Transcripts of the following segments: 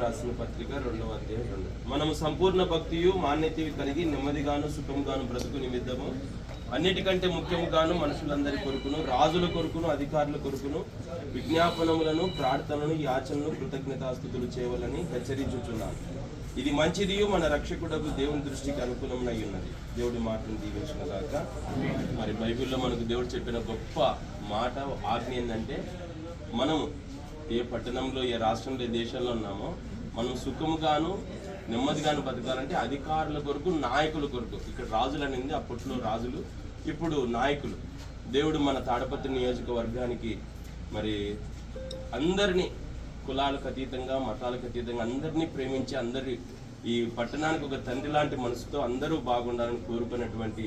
రాసిన పత్రిక రెండవ అధ్యాయం రెండు మనము సంపూర్ణ భక్తియు మాన్యతవి కలిగి నెమ్మదిగాను సుఖంగాను బ్రతుకు నిమిత్తము. అన్నిటికంటే ముఖ్యముగాను మనుషులందరి కొరుకును రాజుల కొరుకును అధికారుల కొరుకును విజ్ఞాపనములను ప్రార్థనలను యాచనలు కృతజ్ఞతాస్థుతులు చేయవలని హెచ్చరించుచున్నాను. ఇది మంచిది మన రక్షకుడకు దేవుని దృష్టికి అనుకూలమై ఉన్నది. దేవుడి మాటను దీవించిన కాక మరి బైబిల్లో మనకు దేవుడు చెప్పిన గొప్ప మాట ఆజ్ఞ ఏంటంటే మనం ఏ పట్టణంలో ఏ రాష్ట్రంలో ఏ దేశంలో ఉన్నామో మనం సుఖముగాను నెమ్మదిగాను బతకాలంటే అధికారుల కొరకు నాయకుల కొరకు. ఇక్కడ రాజులు అనేది అప్పట్లో రాజులు ఇప్పుడు నాయకులు. దేవుడు మన తాడపత్రి నియోజకవర్గానికి మరి అందరినీ కులాలకు అతీతంగా మతాలకు అతీతంగా అందరినీ ప్రేమించి అందరి ఈ పట్టణానికి ఒక తండ్రి లాంటి మనసుతో అందరూ బాగుండాలని కోరుకున్నటువంటి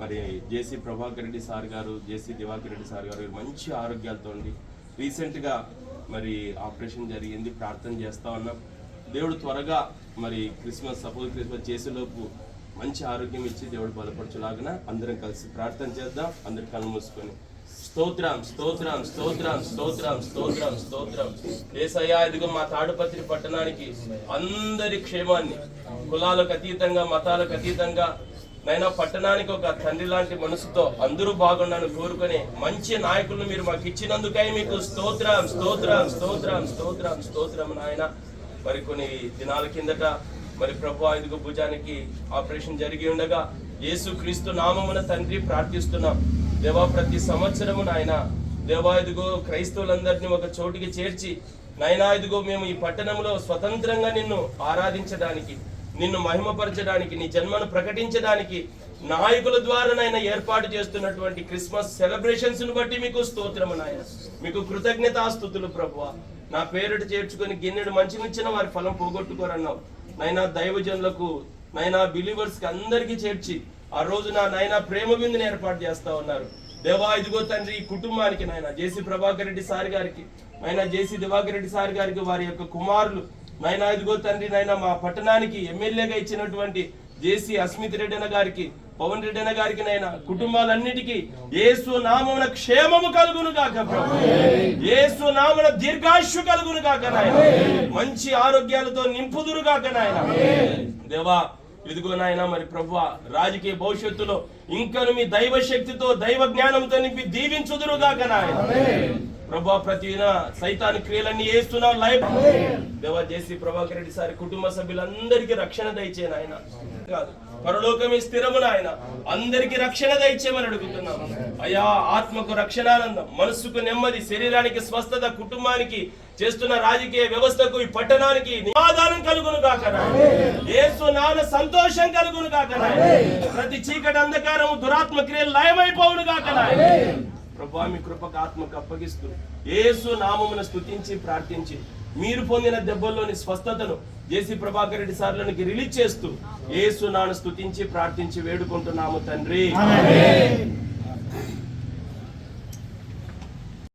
మరి జేసీ ప్రభాకర్ రెడ్డి సార్ గారు జేసీ దివాకర్ రెడ్డి సార్ గారు మంచి ఆరోగ్యాలతో ఉండి రీసెంట్గా మరి ఆపరేషన్ జరిగింది ప్రార్థన చేస్తా ఉన్నాం. దేవుడు త్వరగా మరి క్రిస్మస్ సపోజ్ క్రిస్మస్ చేసేలోపు మంచి ఆరోగ్యం ఇచ్చి దేవుడు బలపరచులాగిన అందరం కలిసి ప్రార్థన చేద్దాం. అందరు కళ్ళు మూసుకొని. స్తోత్రం స్తోత్రం స్తోత్రం స్తోత్రం స్తోత్రం స్తోత్రం. ఏసయ్యా ఇదిగో మా తాడుపత్రి పట్టణానికి అందరి క్షేమాన్ని కులాలకు అతీతంగా మతాలకు అతీతంగా నైనా పట్టణానికి ఒక తండ్రి లాంటి మనసుతో అందరూ బాగుండాలని కోరుకొని మంచి నాయకులను మీరు మాకు ఇచ్చినందుకై మీకు స్తోత్రం స్తోత్రం స్తోత్రం స్తోత్రం స్తోత్రం నాయన. మరి కొన్ని దినాల కిందట మరి ప్రభు ఇదిగో భుజానికి ఆపరేషన్ జరిగి ఉండగా యేసు క్రీస్తు నామమున తండ్రి ప్రార్థిస్తున్నాం. దేవా ప్రతి సంవత్సరము నాయన దేవా ఇదిగో క్రైస్తవులందరినీ ఒక చోటికి చేర్చి నైనా ఇదిగో మేము ఈ పట్టణంలో స్వతంత్రంగా నిన్ను ఆరాధించడానికి నిన్ను మహిమపరచడానికి నీ జన్మను ప్రకటించడానికి నాయకుల ద్వారా నాయన ఏర్పాటు చేస్తున్నటువంటి క్రిస్మస్ సెలబ్రేషన్స్ను బట్టి మీకు స్తోత్రము నాయన. మీకు కృతజ్ఞతాస్తుతులు ప్రభు నా పేరుట చేర్చుకొని గిన్నెడు మంచినిచ్చిన వారి ఫలం పోగొట్టుకోరన్నావు. నైనా దైవజనులకు నైనా బిలీవర్స్కి అందరికీ చేర్చి ఆ రోజు నా నైనా ప్రేమ బిందుని ఏర్పాటు చేస్తా ఉన్నారు. దేవా ఇదిగో తండ్రి ఈ కుటుంబానికి నాయన జేసీ ప్రభాకర్ రెడ్డి సార్ గారికి నాయన జేసీ దివాకర్ రెడ్డి సార్ గారికి వారి యొక్క కుమారులు నాయన ఇదిగో తండ్రి నాయన మా పట్టణానికి ఎమ్మెల్యేగా ఇచ్చినటువంటి జేసీ అస్మిత్ రెడ్డి అన్న గారికి పవన్ రెడ్డి అన్న గారికి నైనా కుటుంబాలన్నిటికీ ఏసు నామమున క్షేమము కలుగును గాక ప్రభు. యేసు దీర్ఘాశు కలుగును గాక నాయన. మంచి ఆరోగ్యాలతో నింపుదురు గాక నాయన. దేవా ఇదిగో నాయన మరి ప్రభు రాజకీయ భవిష్యత్తులో ఇంకను మీ దైవ శక్తితో దైవ జ్ఞానంతో నింపి దీవించుదురు గాక నాయన. ప్రభా ప్రతి సైతాన్ క్రియలన్నీ వేస్తున్నావు లైఫ్. దేవా చేసి ప్రభాకర్ రెడ్డి సారి కుటుంబ సభ్యులందరికీ రక్షణ దయచేయను ఆయన కాదు పరలోకమే స్థిరము నాయన. అందరికి రక్షణ దయచేయమని అడుగుతున్నాం. అయ్యా ఆత్మకు రక్షణానందం మనస్సుకు నెమ్మది శరీరానికి స్వస్థత కుటుంబానికి చేస్తున్న రాజకీయ వ్యవస్థకు ఈ పట్టణానికి సమాధానం కలుగును కాక ఏసు నాన్న సంతోషం కలుగును కాక ప్రతి చీకటి అంధకారము దురాత్మ క్రియలు లయమైపోవును కాక ప్రభా మీ కృపకు ఆత్మకు అప్పగిస్తూ ఏసు నామమును స్తుతించి ప్రార్థించి మీరు పొందిన దెబ్బల్లోని స్వస్థతను జేసి ప్రభాకర్ రెడ్డి సార్లకి రిలీజ్ చేస్తూ ఏసు నాను స్తుతించి ప్రార్థించి వేడుకుంటున్నాము తండ్రి.